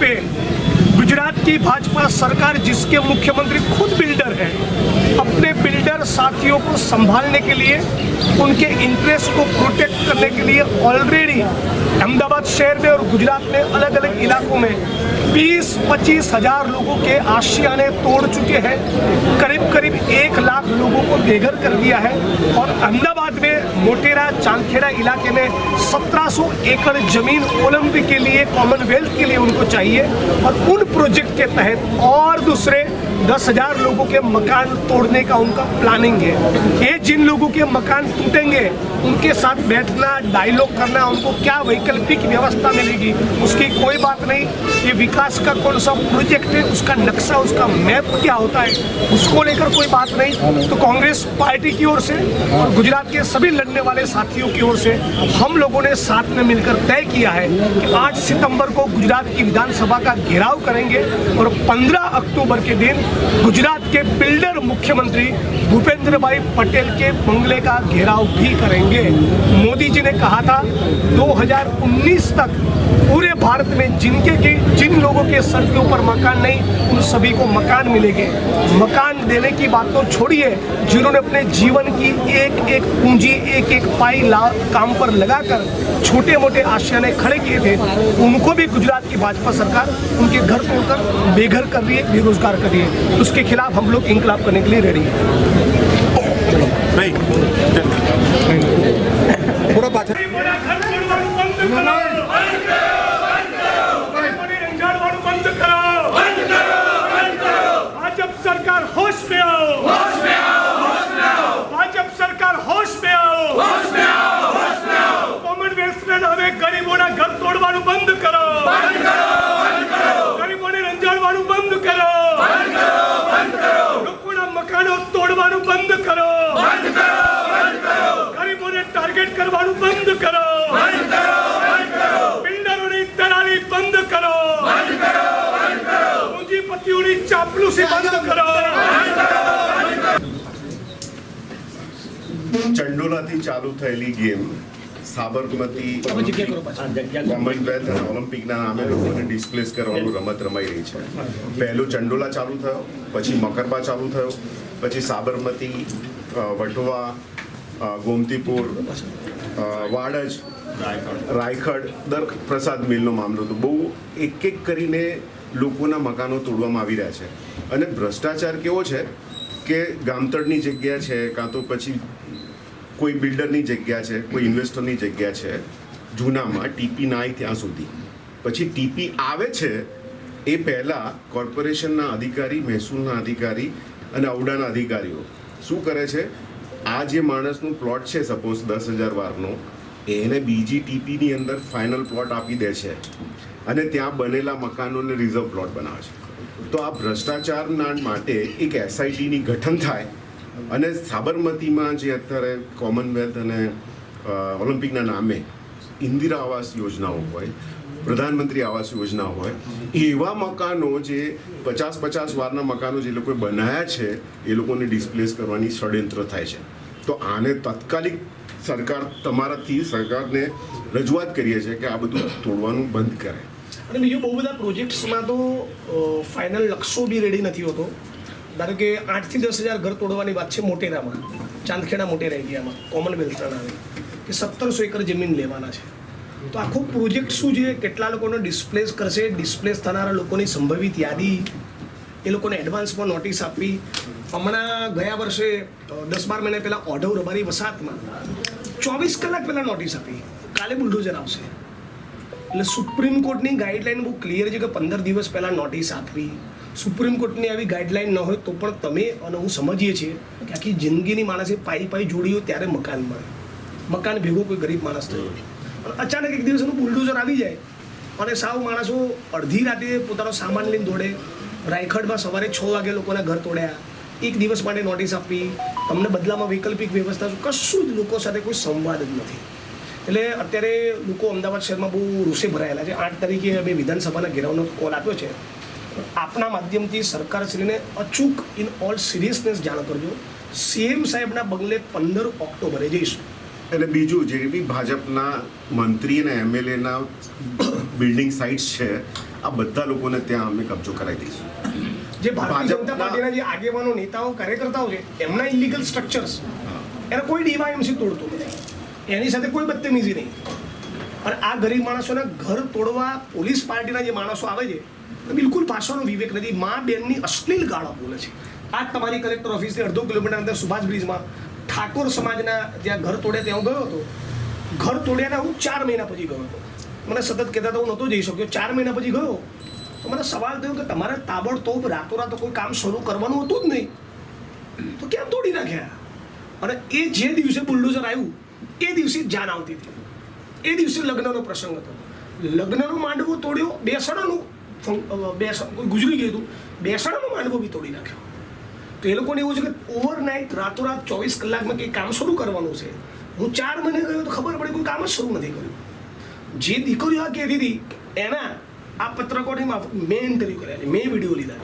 पे गुजरात की भाजपा सरकार जिसके मुख्यमंत्री खुद को संभालने के लिए, उनके इंटरेस्ट को प्रोटेक्ट करने के लिए ऑलरेडी अहमदाबाद शहर में और गुजरात में अलग अलग इलाकों में 20-25 हज़ार लोगों के आशियाने तोड़ चुके हैं। करीब करीब एक लाख लोगों को बेघर कर दिया है और अहमदाबाद में मोटेरा, चांदखेड़ा इलाके में 1700 एकड़ ज़मीन ओलंपिक के लिए कॉमनवेल्थ के लिए उनको चाहिए और उन प्रोजेक्ट के तहत और दूसरे दस हज़ार लोगों के मकान तोड़ने का उनका प्लानिंग है। ये जिन लोगों के मकान टूटेंगे, उनके साथ बैठना डायलॉग करना, उनको क्या वैकल्पिक व्यवस्था मिलेगी, उसकी कोई बात नहीं। ये विकास का कौन सा प्रोजेक्ट है उसका नक्शा उसका मैप क्या होता है उसको लेकर कोई बात नहीं। तो कांग्रेस पार्टी की ओर से और गुजरात के सभी लड़ने वाले साथियों की ओर से हम लोगों ने साथ में मिलकर तय किया है कि 8 सितंबर को गुजरात की विधानसभा का घेराव करेंगे और 15 अक्टूबर के दिन गुजरात के बिल्डर मुख्यमंत्री भूपेंद्र भाई पटेल के बंगले का घेराव भी करेंगे। मोदी जी ने कहा था 2019 तक पूरे भारत में जिनके की जिन लोगों के सर के ऊपर मकान नहीं, उन सभी को मकान मिलेंगे। मकान देने की बात तो छोड़िए, जिन्होंने अपने जीवन की एक एक पूंजी एक एक पाई ला, काम पर लगाकर छोटे मोटे आशियाने खड़े किए थे, उनको भी गुजरात की भाजपा सरकार उनके घर तोड़कर बेघर कर रही है, बेरोजगार कर रही है। उसके खिलाफ हम लोग इंकलाब करने के लिए रेडी हैं। પૂંજીપતિઓની ચાપલુસી બંધ કરો. ચંડોલાથી ચાલુ થયેલી ગેમ સાબરમતી કોમનવેલ્થ અને ઓલિમ્પિકના નામે લોકોને ડિસ્પ્લેસ કરવાનું રમત રમાઈ રહી છે. પહેલું ચંડોલા ચાલુ થયો પછી મકરબા ચાલુ થયો પછી સાબરમતી વટવા ગોમતીપુર વાડજ રાયખડ દર પ્રસાદ મિલનો મામલો હતો. બહુ એક એક કરીને લોકોના મકાનો તોડવામાં આવી રહ્યા છે. અને ભ્રષ્ટાચાર કેવો છે કે ગામતળની જગ્યા છે, કાં તો પછી કોઈ બિલ્ડરની જગ્યા છે, કોઈ ઇન્વેસ્ટરની જગ્યા છે, જૂનામાં ટીપી ના આવી ત્યાં સુધી. પછી ટીપી આવે છે એ પહેલાં કોર્પોરેશનના અધિકારી, મહેસૂલના અધિકારી અને ઔડાના અધિકારીઓ. શું કરે છે? આ જે માણસનું પ્લોટ છે સપોઝ દસ હજાર વારનો, એને બીજી ટીપીની અંદર ફાઇનલ પ્લોટ આપી દે છે. અને ત્યાં બનેલા મકાનોને રિઝર્વ પ્લોટ બનાવે છે. તો આ ભ્રષ્ટાચારના માટે એક એસઆઈટીની ગઠન થાય અને સાબરમતીમાં જે અત્યારે કોમનવેલ્થ અને ઓલિમ્પિકના નામે ઇન્દિરા આવાસ યોજનાઓ હોય, પ્રધાનમંત્રી આવાસ યોજના હોય, એવા મકાનો જે પચાસ પચાસ વારના મકાનો જે લોકોએ બનાવ્યા છે, એ લોકોને ડિસ્પ્લેસ કરવાની ષડયંત્ર થાય છે. તો આને તાત્કાલિક સરકાર, તમારાથી સરકારને રજૂઆત કરીએ છીએ કે આ બધું તોડવાનું બંધ કરે. અને બીજું બહુ બધા પ્રોજેક્ટ્સમાં તો ફાઇનલ લક્ષો બી રેડી નથી હોતો. ધારો કે આઠથી દસ હજાર ઘર તોડવાની વાત છે મોટેરામાં. ચાંદખેડા મોટેરા એરિયામાં કોમનવેલ્થના નામે. કે સત્તરસો એકર જમીન લેવાના છે. તો આખો પ્રોજેક્ટ શું છે? કેટલા લોકોને ડિસ્પ્લેસ કરશે? ડિસ્પ્લેસ થનારા લોકોની સંભવિત યાદી, એ લોકોને એડવાન્સમાં નોટિસ આપવી. હમણાં ગયા વર્ષે દસ બાર મહિના પહેલાં ઓઢવ રબારી વસાતમાં ચોવીસ કલાક પહેલાં નોટિસ આપી. કાલે બુલડોઝર આવશે. એટલે સુપ્રીમ કોર્ટની ગાઈડલાઈન બહુ ક્લિયર છે કે પંદર દિવસ પહેલાં નોટિસ આપવી. સુપ્રીમ કોર્ટની આવી ગાઈડલાઈન ન હોય તો પણ તમે અને હું સમજીએ છીએ કે આખી જિંદગીની માણસે પાઈ પાઈ જોડી હોય ત્યારે મકાન મળે. મકાન ભેગો કોઈ ગરીબ માણસ થયો. અને અચાનક એક દિવસ એનું બુલડોઝર આવી જાય અને સાવ માણસો અડધી રાતે પોતાનો સામાન લઈને દોડે. રાયખડમાં સવારે છ વાગે લોકોના ઘર તોડ્યા. એક દિવસ માટે નોટિસ આપી તમને બદલામાં વૈકલ્પિક વ્યવસ્થા કશું જ લોકો સાથે કોઈ સંવાદ જ નથી. એટલે અત્યારે લોકો અમદાવાદ શહેરમાં બહુ રૂસે ભરાયેલા છે. આઠ તારીખે અમે વિધાનસભાના ઘેરાવનો કોલ આપ્યો છે. આપના માધ્યમથી સરકારશ્રીને અચૂક ઇન ઓલ સિરિયસનેસ જાણ કરજો. સીએમ સાહેબના બંગલે પંદર ઓક્ટોબરે જઈશું. અને બીજું જે બી ભાજપના મંત્રી અને એમએલએના બિલ્ડિંગ સાઇટ્સ છે આ બધા લોકોને ત્યાં અમે કબજો કરાવી દઈશું. જે ભારતીય જનતા પાર્ટીના જે આગેવાનો નેતાઓ કાર્યકર્તાઓ છે એમના ઇલીગલ સ્ટ્રક્ચર્સ એને કોઈ ડીવાયએમસી તોડતું નથી. એની સાથે કોઈ બદતમીજી નહીં. અને આ ગરીબ માણસોના ઘર તોડવા પોલીસ પાર્ટીના જે માણસો આવે છે, તો બિલકુલ પાછળનો વિવેક નથી. મા બેનની અશ્લીલ ગાળો બોલે છે. આ તમારી કલેક્ટર ઓફિસથી અડધો કિલોમીટર અંદર સુભાષ બ્રિજમાં ઠાકોર સમાજના જ્યાં ઘર તોડે ત્યાં હું ગયો હતો. ઘર તોડ્યાના હું ચાર મહિના પછી ગયો હતો. મને સતત કહેતા હતા હું નહોતો જઈ શક્યો. ચાર મહિના પછી ગયો. તો મને સવાલ થયો કે તમારે તાબડતોબ રાતોરાત કોઈ કામ શરૂ કરવાનું હતું જ નહીં. તો કેમ તોડી નાખ્યા? અને એ જે દિવસે બુલડોઝર આવ્યું એ દિવસે જાન આવતી હતી. એ દિવસે લગ્નનો પ્રસંગ હતો. લગ્નનો માંડવો તોડ્યો, બેસણાનું બેસણ, ગુજરી ગયું હતું. બેસણાનો માંડવો બી તોડી નાખ્યો. તો એ લોકોને એવું છે કે ઓવરનાઇટ રાતોરાત ચોવીસ કલાકમાં કંઈ કામ શરૂ કરવાનું છે. હું ચાર મહિને ગયો તો ખબર પડી કોઈ કામ જ શરૂ નથી કર્યું. જે દીકરીઓ આ કહેતી હતી, એના, આ પત્રકોની મેં ઇન્ટરવ્યૂ કર્યા છે, મેં વીડિયો લીધા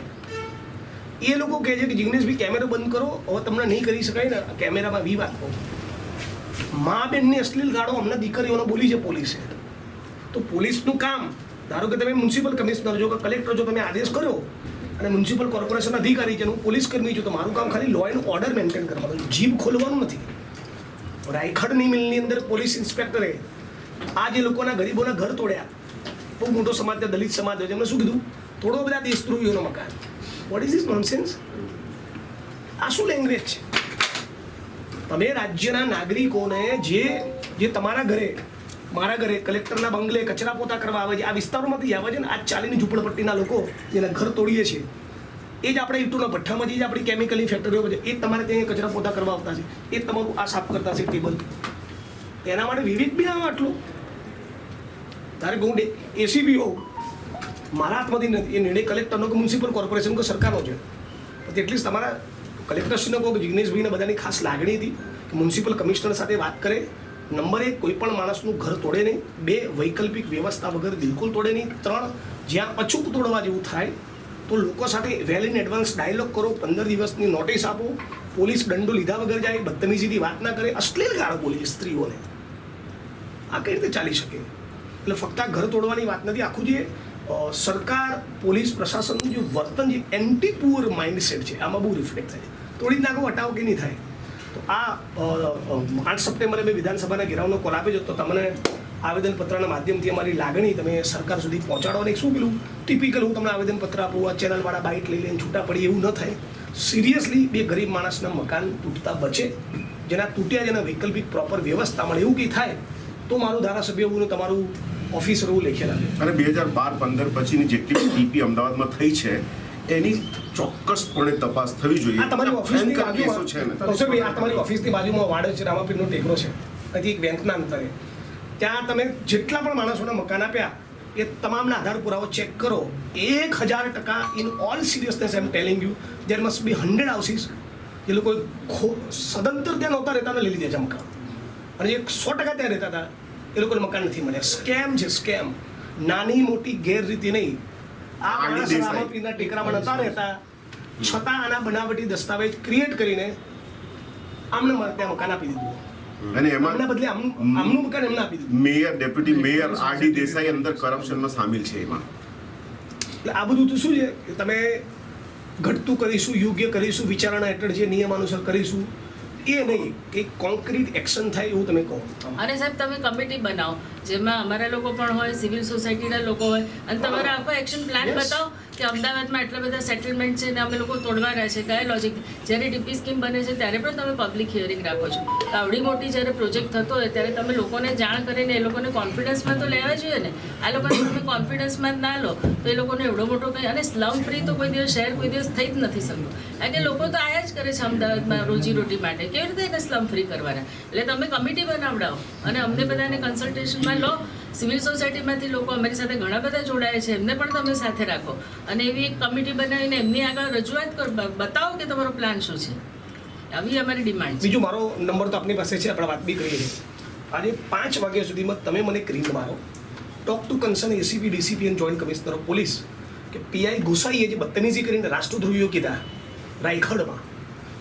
એ લોકો કહે છે કે જિગ્નેશભાઈ કેમેરો બંધ કરો. હવે તમને નહીં કરી શકાય ને કેમેરામાં વી વાત કહો મા બેનની અશ્લીલ ગાળો અમને દીકરીઓને બોલી છે પોલીસે. તો પોલીસનું કામ, ધારો કે તમે મ્યુનિસિપલ કમિશનર જો કે કલેક્ટર જો તમે આદેશ કર્યો અને મ્યુનિસિપલ કોર્પોરેશન અધિકારી છે હું પોલીસ કર્મી છું, તો મારું કામ ખાલી લો એન્ડ ઓર્ડર મેન્ટેન કરવાનું. જીભ ખોલવાનું નથી. રાયખડની મિલની અંદર પોલીસ ઇન્સ્પેક્ટરે આ જે લોકોના ગરીબોના ઘર તોડ્યા, બહુ મોટો સમાજ ત્યાં દલિત સમાજ છે એમને શું કીધું? થોડો બધા દેશદ્રોહીઓનો મકાન. વોટ ઇઝ ઇઝ નોનસેન્સ આ શું લેંગ્વેજ છે? તમે રાજ્યના નાગરિકોને જે જે તમારા ઘરે, મારા ઘરે કલેક્ટરના બંગલે કચરા પોતા કરવા આવે છે, આ વિસ્તારોમાંથી આવે છે ને, આ ચાલીની ઝૂંપડપટ્ટીના લોકો જેના ઘર તોડીએ છીએ એ જ આપણે ઈટુના ભઠ્ઠામાં જે આપણી કેમિકલની ફેક્ટરીઓ છે, એ તમારે ત્યાં કચરા પોતા કરવા આવતા છે. એ તમારું આ સાફ કરતા છે ટેબલ એના માટે વિવિધ બી આવે આટલું. તારે હું એસીબી હોઉં. મારા હાથમાંથી નથી. એ નિર્ણય કલેક્ટરનો કે મ્યુનિસિપલ કોર્પોરેશન કે સરકારનો છે. એટલીસ્ટ તમારા કલેક્ટરશ્રીને કોઈ જિગ્નેશભાઈને બધાની ખાસ લાગણી હતી કે મ્યુનિસિપલ કમિશનર સાથે વાત કરે. નંબર એક, કોઈ પણ માણસનું ઘર તોડે નહીં. બે, વૈકલ્પિક વ્યવસ્થા વગર બિલકુલ તોડે નહીં. ત્રણ, જ્યાં અચૂક તોડવા જેવું થાય, તો લોકો સાથે વેલ ઇન એડવાન્સ ડાયલોગ કરો. પંદર દિવસની નોટિસ આપો. પોલીસ દંડો લીધા વગર જાય, બદતમીજીથી વાત ના કરે. અશ્લીલ ગાળો બોલી સ્ત્રીઓને. આ કઈ રીતે ચાલી શકે? એટલે ફક્ત આ ઘર તોડવાની વાત નથી. આખું જે સરકાર, પોલીસ પ્રશાસનનું જે વર્તન જે એન્ટી પુઅર માઇન્ડસેટ છે, આમાં બહુ રિફ્લેક્ટ થાય છે. તોડી નાખો, હટાવો કે નહીં થાય? તો આ આઠ સપ્ટેમ્બરે મેં વિધાનસભાના ઘેરાવનો કોલ આપ્યો તો તમને આવેદનપત્રના માધ્યમથી અમારી લાગણી તમે સરકાર સુધી પહોંચાડો અને શું પેલું ટિપિકલ હું તમને આવેદનપત્ર આપું, આ ચેનલવાળા બાઇટ લઈ લઈને છૂટા પડી એવું ન થાય. સિરિયસલી બે ગરીબ માણસના મકાન તૂટતા બચે. જેના તૂટ્યા જેના વૈકલ્પિક પ્રોપર વ્યવસ્થા મળે એવું કંઈ થાય, તો મારું ધારાસભ્ય હું તમારું ઓફિસર એવું લખેલા. અને બે હજાર બાર પંદર પછીની જેટલી ટીપી અમદાવાદમાં થઈ છે એની ચોક્કસપણે તપાસ થવી જોઈએ. આ તમારી ઓફિસની બાજુમાં છે ને. કૌશલભાઈ, આ તમારી ઓફિસની બાજુમાં વાડો છે રામાપીરનો ટેકરો છે. અહીંથી એક બેંકના અંતરે. ત્યાં તમે જેટલા પણ માણસોના મકાન આપ્યા એ તમામના આધાર પુરાવો ચેક કરો. એક હજાર ટકા in all seriousness I'm telling you there must be hundred houses એ લોકો સદંતર ત્યાં નહોતા રહેતા લઈ લીધા છે મકાન. અને જે સો ટકા ત્યાં રહેતા હતા એ લોકોને મકાન નથી મળ્યા. સ્કેમ છે સ્કેમ નાની મોટી ગેરરીતિ નહીં. આ માણસ. રામાપીરના ટેકરામાં નતા રહેતા. છતાં આના બનાવટી દસ્તાવેજ ક્રિએટ કરીને આમને ત્યાં મકાન આપી દીધું. અને એમાં બદલે આમ આમનું મકાન એમને આપી દીધું. Mayor deputy mayor RD Desai અંદર કરપ્શનમાં સામેલ છે એમાં. એટલે આ બધું તો શું છે? તમે ઘટતું કરીશું યોગ્ય કરીશું વિચારણા હેઠળ જે નિયમાનુસાર કરીશું એ નહીં કે કોન્ક્રીટ એક્શન થાય એવું તમે કહો. અને સાહેબ તમે કમિટી બનાવો જેમાં અમારા લોકો પણ હોય સિવિલ સોસાયટીના લોકો હોય અને તમારા આખો એક્શન પ્લાન બતાવો. કે અમદાવાદમાં એટલા બધા સેટલમેન્ટ છે ને અમે લોકો તોડવા રહ્યા છે. કયા લોજિક જ્યારે ડીપી સ્કીમ બને છે, ત્યારે પણ તમે પબ્લિક હિયરિંગ રાખો છો. આવડી મોટી જ્યારે પ્રોજેક્ટ થતો હોય, ત્યારે તમે લોકોને જાણ કરીને એ લોકોને કોન્ફિડન્સમાં તો લેવા જોઈએ ને. આ લોકોને તમે કોન્ફિડન્સમાં જ ના લો, તો એ લોકોને એવડો મોટો કંઈ અને સ્લમ ફ્રી તો કોઈ દિવસ, શહેર કોઈ દિવસ થઈ જ નથી શકતું. કારણ કે લોકો તો આયા જ કરે છે અમદાવાદમાં રોજીરોટી માટે. કેવી રીતે એને સ્લમ ફ્રી કરવાના? એટલે તમે કમિટી બનાવડાવો. અને અમને બધાને કન્સલ્ટેશનમાં લો. સિવિલ સોસાયટીમાંથી લોકો અમારી સાથે ઘણા બધા જોડાયા છે, એમને પણ તમે સાથે રાખો. અને એવી એક કમિટી બનાવીને એમની આગળ રજૂઆત કરો બતાવો કે તમારો પ્લાન શું છે? આવી અમારી ડિમાન્ડ બીજું મારો નંબર તો આપની પાસે છે, આપણે વાત બી કરીએ. આજે પાંચ વાગ્યા સુધીમાં તમે મને ક્રીમ મારો. Talk to concern ACP DCP and joint commissioner police કે પીઆઈ ગુસાઈએ જે બદતમીજી કરીને રાષ્ટ્રદ્રોહીઓ કીધા રાયખડમાં.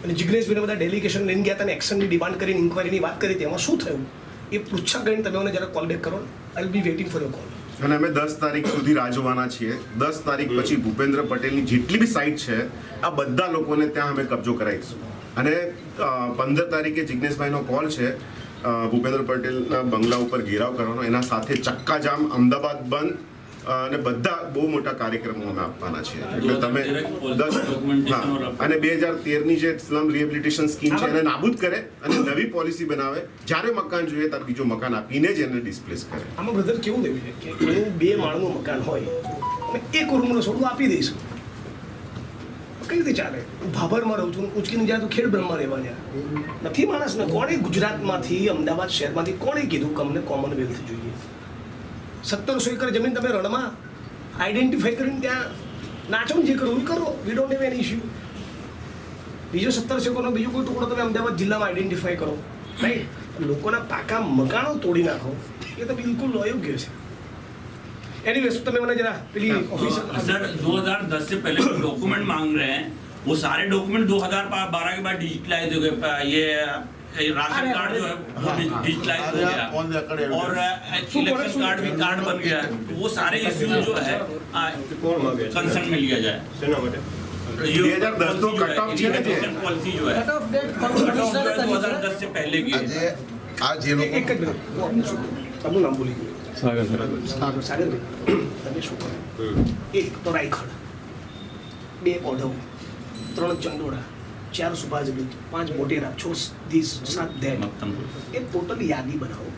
અને જિગ્નેશભાઈને બધા ડેલિગેશન લઈને ગયા હતા અને એક્શનની ડિમાન્ડ કરીને ઇન્કવાયરીની વાત કરી તેમાં શું થયું? એ પૂછા કરીને તમે મને જરા કોલ બેક કરો I be waiting for your call અને અમે દસ તારીખ સુધી રાહ જોવાના છીએ. દસ તારીખ પછી ભૂપેન્દ્ર પટેલની જેટલી બી સાઇટ છે, આ બધા લોકોને ત્યાં અમે કબજો કરાવીશું. અને પંદર તારીખે જિજ્ઞેશભાઈનો કોલ છે ભૂપેન્દ્ર પટેલના બંગલા ઉપર ઘેરાવ કરવાનો. એના સાથે ચક્કાજામ અમદાવાદ બંધ અને બધા બહુ મોટા કાર્યક્રમો અમે આપવાના છે એટલે તમે દસ હા અને બે હજાર તેરની જે સ્લમ રિહેબિલિટેશન સ્કીમ છે એને નાબૂદ કરે અને નવી પોલિસી બનાવે. જ્યારે મકાન જોઈએ ત્યારે બીજું મકાન આપીને જ એને ડિસ્પ્લેસ કરે. આમાં બ્રધર કેવું દેવું છે કે બે માળનું મકાન હોય અને એક રૂમનો સોડું આપી દઈશું. કઈ રીતે ચાલે? હું ભાભરમાં રહું છું ઉચકીને જાય તો ખેડ બ્રહ્મા રહેવા જાય. નથી માણસને કોણે ગુજરાતમાંથી અમદાવાદ શહેરમાંથી કોણે કીધું કે અમને કોમનવેલ્થ જોઈએ? સત્તરસો એકર જમીન તમે રણમાં આઈડેન્ટિફાઈ કરીને ત્યાં નાચો ને જે કરવું એ કરો we don't have any issue બીજો સત્તરસો એકરનો બીજો કોઈ ટુકડો તમે અમદાવાદ જિલ્લામાં આઈડેન્ટિફાઈ કરો રાઈટ લોકોના પાકા મકાનો તોડી નાખો એ તો બિલકુલ અયોગ્ય છે એની વેસ્ટ તમે મને જરા પેલી ઓફિસ सर 2010 से पहले जो डॉक्यूमेंट मांग रहे हैं वो सारे डॉक्यूमेंट 2012 के बाद डिजिटलाइज हो गए ये ये राशन कार्ड जो है वो डिजिटलाइज हो गया और इलेक्शन कार्ड भी कार्ड बन गया है तो वो सारे इश्यूज जो है कंसर्न में लिया जाए ये 2010 तो cut off છે ને જે? पॉलिसी जो है cut off date cut off जो है 2010 से पहले की है આજે આ જે લોકો એક જ મિનિટ હું આપનું શું કરું? આપનું નામ ભૂલી ગયું સાગર સાગરભાઈ તમે શું કરો એક તો રાયખડ બે ઓઢવ ત્રણ ચંડોળા ચાર સુભાષ બીજ પાંચ મોટેરા છ દીસ સાત ધેર મક્તમપુર એ ટોટલ યાદી બનાવો.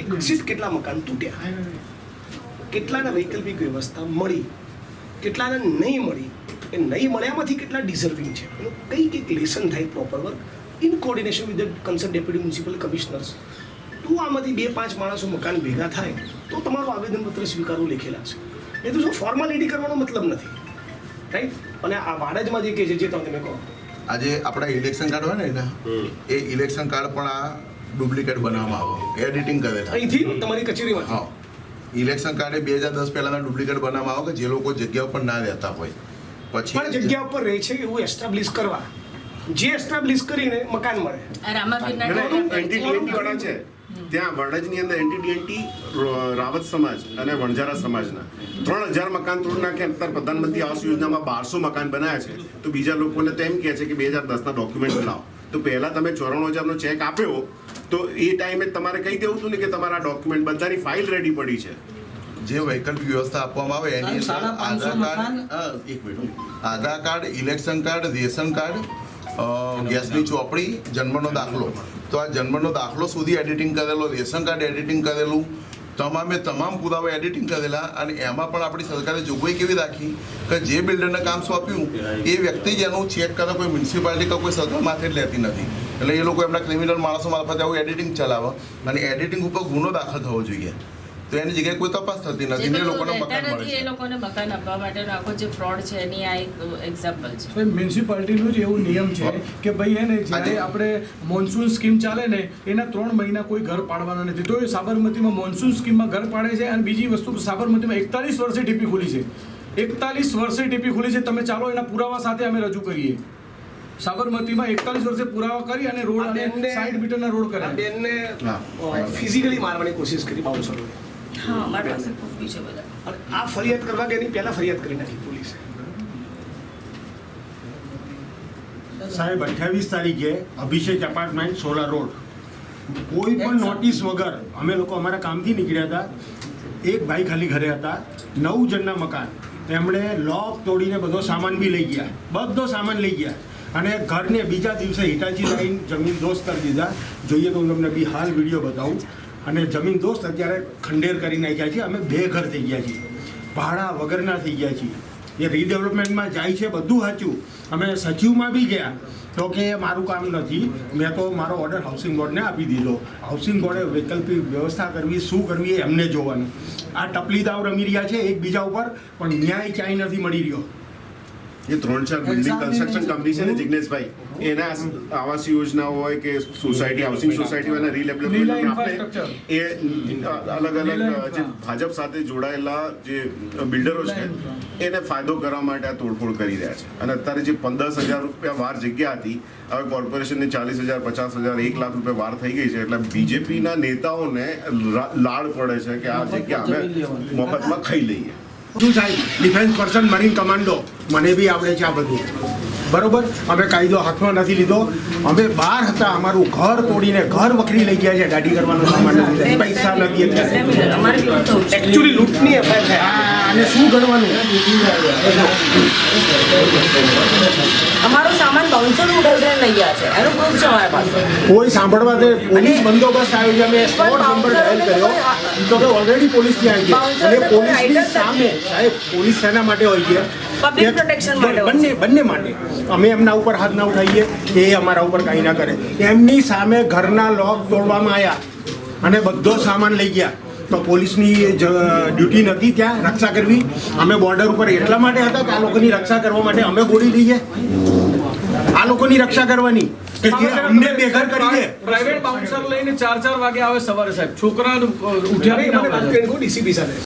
એક્ઝિટ કેટલા મકાન તૂટ્યા? કેટલાને વૈકલ્પિક વ્યવસ્થા મળી? કેટલાને નહીં મળી? એ નહીં મળ્યામાંથી કેટલા ડિઝર્વિંગ છે? એનું કંઈક એક લેસન થાય proper work in coordination with the concern deputy municipal commissioners તો આમાંથી બે પાંચ માણસો મકાન ભેગા થાય તો તમારું આવેદનપત્ર સ્વીકારવું લેખેલા છે. એ તો શું ફોર્માલિટી કરવાનો મતલબ નથી. રાઈટ અને આ વાડજમાં જે કે છે જે તમે કહો. આજે આપણા ઇલેક્શન કાર્ડ હોય ને એના એ ઇલેક્શન કાર્ડ પણ આ ડુપ્લિકેટ બનાવવામાં આવે. એડિટિંગ કરે અહીંથી તમારી કચેરીમાં હા. ઇલેક્શન કાર્ડ બે હજાર દસ પહેલાના ડુપ્લિકેટ બનાવવામાં આવે કે જે લોકો જગ્યા ઉપર ના રહેતા હોય. પણ પછી જગ્યા ઉપર રહે છે એવું એસ્ટાબ્લિશ કરવા. જે એસ્ટાબ્લિશ કરીને મકાન મળે. આ રામાપીરના ના, ના, ટાઈમ એન્ટી વાળા છે. ત્યાં વડજની અંદર એન્ટી ડીએનટી રાવત સમાજ અને વણઝારા સમાજના. ત્રણ હજાર મકાન તોડ નાખ્યા અત્યારે પ્રધાનમંત્રી આવાસ યોજનામાં બારસો મકાન બનાવ્યા છે. તો બીજા લોકોને તો એમ કહે છે કે બે હજાર દસના ડોક્યુમેન્ટ લાવો તો પહેલાં તમે ચોરાણું હજારનો ચેક આપ્યો તો એ ટાઈમે તમારે કહી દેવું હતું ને કે તમારા ડોક્યુમેન્ટ બધાની ફાઇલ રેડી પડી છે. જે વૈકલ્પિક વ્યવસ્થા આપવામાં આવે એની અંદર આધાર કાર્ડ એક minute Aadhaar card election card ration card ગેસની ચોપડી જન્મનો દાખલો. તો આ જન્મનો દાખલો સુધી એડિટિંગ કરેલો, રેશન કાર્ડ એડિટિંગ કરેલું, તમામે તમામ પુરાવા એડિટિંગ કરેલા અને એમાં પણ આપણી સરકારે જોગવાઈ કેવી રાખી કે જે બિલ્ડરને કામ સોંપ્યું, એ વ્યક્તિ જ એનું ચેક કરે, કોઈ મ્યુનિસિપાલિટી કે કોઈ સરકાર માથે જ લેતી નથી. એટલે એ લોકો એમના ક્રિમિનલ માણસો મારફતે આવું એડિટિંગ ચલાવે અને એડિટિંગ ઉપર ગુનો દાખલ થવો જોઈએ. તો એની જગ્યાએ કોઈ તપાસ થતી નથી. ને એ લોકોને મકાન મળે છે. એ લોકોને મકાન આપવા માટેનો આખો જે ફ્રોડ છે એની આ એક એક્ઝામ્પલ છે. મ્યુનિસિપાલિટીનું જ એવું નિયમ છે કે ભાઈ એને જ્યારે આપણે મોન્સૂન સ્કીમ ચાલે ને એના ત્રણ મહિના કોઈ ઘર પાડવાના નથી. તો એ સાબરમતીમાં મોન્સૂન સ્કીમમાં ઘર પાડે છે અને બીજી વસ્તુ સાબરમતીમાં એકતાલીસ વર્ષે ટીપી ખુલી છે. એકતાલીસ વર્ષે ટીપી ખુલી છે. તમે ચાલો એના પુરાવા સાથે અમે રજૂ કરીએ. સાબરમતીમાં એકતાલીસ વર્ષે પુરાવા કરી અને રોડ અને બેનને- મીટરના રોડ કર્યા. બેનને ફિઝિકલી મારવાની કોશિશ કરી બાઉન્સરોએ હા મારી પાસે proof છે બધા. આ ફરિયાદ કરવા કે એની પહેલા ફરિયાદ કરી નાખી પોલીસે. સાહેબ અઠ્યાવીસ તારીખે અભિષેક એપાર્ટમેન્ટ સોલા રોડ. કોઈ પણ નોટિસ વગર અમે લોકો અમારા કામથી નીકળ્યા હતા. એક ભાઈ ખાલી ઘરે હતા. નવ જણના મકાન. એમણે લોક તોડીને બધો સામાન બી લઈ ગયા. બધો સામાન લઈ ગયા. અને ઘરને બીજા દિવસે હિટાચી લાઈન જમીન દોસ્ત કરી દીધા. જોઈએ તો હું તમને બી હાલ વીડિયો બતાવું. અને જમીન દોસ્ત અત્યારે ખંડેર કરી નાખ્યા છે. અમે બે ઘર થઈ ગયા છીએ. ભાડા વગરના થઈ ગયા છીએ. એ રીડેવલપમેન્ટમાં જાય છે બધું સાચું. અમે સચિવમાં બી ગયા. તો કે મારું કામ નથી. મેં તો મારો ઓર્ડર હાઉસિંગ બોર્ડને આપી દીધો. હાઉસિંગ બોર્ડે વૈકલ્પિક વ્યવસ્થા કરવી, શું કરવી એમને જોવાનું. આ ટપલી દાવ રમી રહ્યા છે એકબીજા ઉપર, પણ ન્યાય ક્યાંય નથી મળી રહ્યો. એ ત્રણ ચાર બિલ્ડિંગ કન્સ્ટ્રક્શન કંપની છે ને જિગ્નેશભાઈ એના આવાસ યોજના હોય કે સોસાયટી હાઉસિંગ સોસાયટી હોય રીડેવલપમેન્ટ આપણે એ અલગ અલગ જે ભાજપ સાથે જોડાયેલા જે બિલ્ડરો છે એને ફાયદો કરવા માટે આ તોડફોડ કરી રહ્યા છે અને અત્યારે જે પંદર હજાર રૂપિયા વાર જગ્યા હતી હવે કોર્પોરેશનને ચાલીસ હજાર પચાસ હજાર એક લાખ રૂપિયા વાર થઈ ગઈ છે એટલે બીજેપીના નેતાઓને લાડ પડે છે કે આ જગ્યા અમે મફતમાં ખાઈ લઈએ શું સાહેબ ડિફેન્સ પર્સન મરીન કમાન્ડો મને બી આવડે છે આ બધું. બરોબર? અમે કાયદો હાથમાં નથી લીધો. અમે બહાર હતા. અમારું ઘર તોડીને ઘર વખરી લઈ ગયા છે. ગાડી કરવાનો સામાન નથી. પૈસા નથી એકચ્યુઅલી લૂંટની એફઆઈઆર છે. આ- શું ગણવાનું અમારો સામાન બાઉન્સર ઉડાવીને લઈ ગયા છે. એનું પ્રૂફ છે અમારી પાસે. કોઈ સાંભળવા દે. પોલીસ બંદોબસ્ત આવ્યો છે અમે ફોર નંબર ડાયલ કર્યો. તો કે ઓલરેડી પોલીસ ત્યાં આવી છે અને પોલીસની સામે સાહેબ પોલીસ શેના માટે હોય છે? પબ્લિક પ્રોટેક્શન માટે બંને બંને માટે. અમે એમના ઉપર હાથ ના ઉઠાવીએ કે એ અમારા ઉપર કાંઈ ના કરે. એમની સામે ઘરના લોક તોડવામાં આવ્યા અને બધો સામાન લઈ ગયા. તો પોલીસની ડ્યુટી નથી ત્યાં રક્ષા કરવી. અમે બોર્ડર ઉપર એટલા માટે હતા કે આ લોકોની રક્ષા કરવા માટે અમે બોલી લઈએ આ લોકોની રક્ષા કરવાની. કે અમને બેઘર કરી દે. પ્રાઇવેટ બાઉન્સર લઈને ચાર ચાર વાગે આવે સવારે સાહેબ. છોકરા ઉઠ્યા કરી ડીસીપી સાથે.